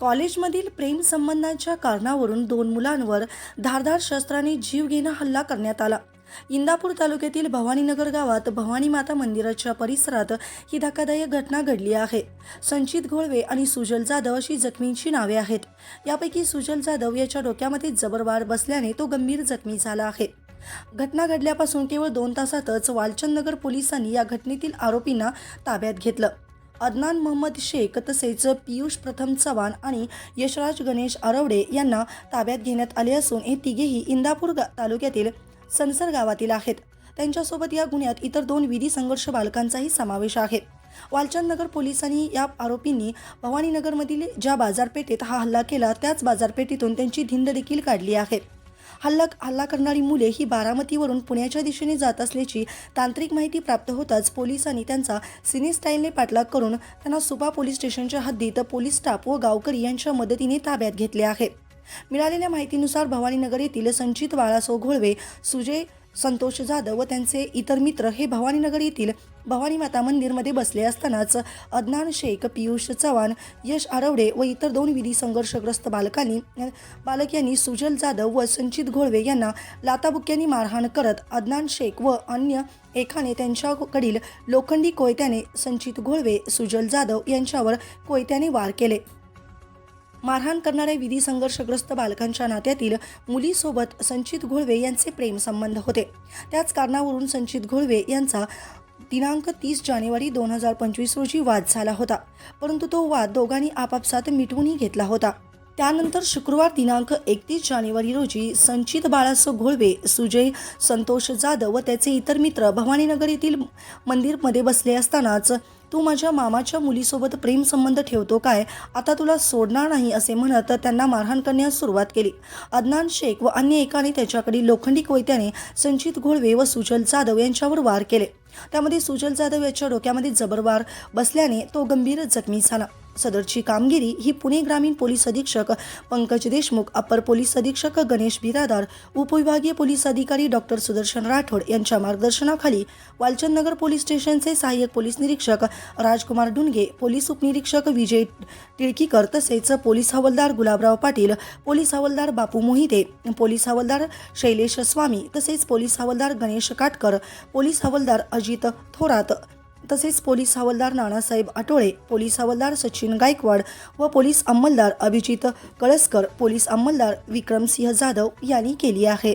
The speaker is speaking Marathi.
कॉलेजमधील प्रेम संबंधांच्या कारणावरून दोन मुलांवर धारदार शस्त्राने जीवघेणा हल्ला करण्यात आला. इंदापूर तालुक्यातील भवानीनगर गावात भवानी माता मंदिराच्या परिसरात ही धक्कादायक घटना घडली आहे. संचित घोळवे आणि सुजल जाधव अशी जखमींची नावे आहेत. यापैकी सुजल जाधव याच्या डोक्यामध्ये जबरवार बसल्याने तो गंभीर जखमी झाला आहे. घटना घडल्यापासून केवळ दोन तासातच वालचंदनगर पोलिसांनी या घटनेतील आरोपींना ताब्यात घेतलं. अदनान मोहम्मद शेख तसेच पियुष प्रथम चव्हाण आणि यशराज गणेश आरवडे यांना ताब्यात घेण्यात आले असून हे तिघेही इंदापूर गा- तालुक्यातील सनसर गावातील आहेत. त्यांच्यासोबत या गुन्ह्यात इतर दोन विधी संघर्ष बालकांचाही समावेश आहे. वालचंदनगर पोलिसांनी या आरोपींनी भवानीनगरमधील ज्या बाजारपेठेत हा हल्ला केला त्याच बाजारपेठेतून त्यांची धिंड देखील काढली आहे. हल्ला हल्ला करणारी मुले ही बारामतीवरून पुण्याच्या दिशेने जात असल्याची तांत्रिक माहिती प्राप्त होताच पोलिसांनी त्यांचा सिने स्टाईलने पाठलाग करून त्यांना सुपा पोलीस स्टेशनच्या हद्दीत पोलीस स्टाफ व गावकरी यांच्या मदतीने ताब्यात घेतले आहे. मिळालेल्या माहितीनुसार भवानीनगर येथील संचित बाळासो घोळवे सुजय संतोष जाधव व त्यांचे इतर मित्र हे भवानीनगर येथील भवानी माता मंदिरमध्ये बसले असतानाच अदनान शेख पियुष चव्हाण यश आरवडे व इतर दोन विधी संघर्षग्रस्त बालकांनी बालक यांनी सुजल जाधव व संचित घोळवे यांना लाताबुक्यांनी मारहाण करत अदनान शेख व अन्य एकाने त्यांच्याकडील लोखंडी कोयत्याने संचित घोळवे सुजल जाधव यांच्यावर कोयत्याने वार केले. मारहाण करणाऱ्या विधी संघर्षग्रस्त बालकांच्या नात्यातील मुलीसोबत संचित घोळवे यांचे प्रेमसंबंध होते. त्याच कारणावरून संचित घोळवे यांचा दिनांक तीस जानेवारी दोन हजार पंचवीस रोजी वाद झाला होता. परंतु तो वाद दोघांनी आपापसात मिटवूनही घेतला होता. त्यानंतर शुक्रवार दिनांक एकतीस जानेवारी रोजी संचित बाळासो घोळवे सुजय संतोष जाधव व त्याचे इतर मित्र भवानीनगर येथील मंदिरमध्ये बसले असतानाच तू माझ्या मामाच्या मुलीसोबत प्रेमसंबंध ठेवतो काय? आता तुला सोडणार नाही असे म्हणत त्यांना मारहाण करण्यास सुरुवात केली. अदनान शेख व अन्य एकाने त्याच्याकडील लोखंडी कोयत्याने संचित घोळवे व सुजल जाधव यांच्यावर वार केले. त्यामध्ये सुजल जाधव याच्या डोक्यामध्ये जबरवार बसल्याने तो गंभीर जखमी झाला. सदरची कामगिरी ही पुणे ग्रामीण पोलीस अधीक्षक पंकज देशमुख अप्पर पोलीस अधीक्षक गणेश बिरादार उपविभागीय पोलीस अधिकारी डॉक्टर सुदर्शन राठोड यांच्या मार्गदर्शनाखाली वालचंदनगर पोलीस स्टेशनचे सहाय्यक पोलीस निरीक्षक राजकुमार डुनगे पोलीस उपनिरीक्षक विजय टिळकीकर तसेच पोलीस हवालदार गुलाबराव पाटील पोलीस हवालदार बापू मोहिते पोलीस हवालदार शैलेश स्वामी तसेच पोलीस हवालदार गणेश काटकर पोलीस हवालदार अजित थोरात तसेच पोलीस हवालदार नानासाहेब आटोळे पोलीस हवालदार सचिन गायकवाड व पोलीस अंमलदार अभिजित कळसकर पोलीस अंमलदार विक्रमसिंह जाधव यांनी केली आहे.